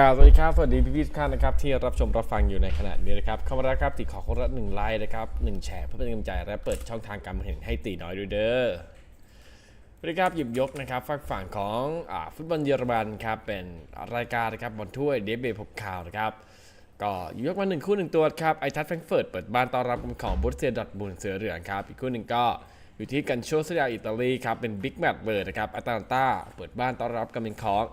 กาวสวัสดีครับ สวัสดีพี่พี่ทุกท่านนะครับที่รับชมรับฟังอยู่ในขณะนี้นะครับเข้ามาแล้วครับติดขอคนละหนึ่งไลค์นะครับหนึ่งแชร์เพื่อเป็นกำลังใจและเปิดช่องทางการเห็นให้ตีน้อยด้วยเด้อสวัสดีครับหยิบยกนะครับฝากฝั่งของอฟุตบอลเยอรมันครับเป็นรายการนะครับบอลถ้วยเดฟเบย์พบข่าวนะครับก็หยิบยกมาหนึ่งคู่หนึ่งตัวครับไอทัสแฟรงเฟิร์ตเปิดบ้านต้อนรับของบุสเซียดอตบุนเสือเหลืองครับอีกคู่หนึ่งก็อยู่ที่กันโชสเซียอิตาลีครับเป็นบิ๊กแมตช์เบิร์ดนะครับอาตาลันตาเปิดบ้านต้อนรับกันเป็นของ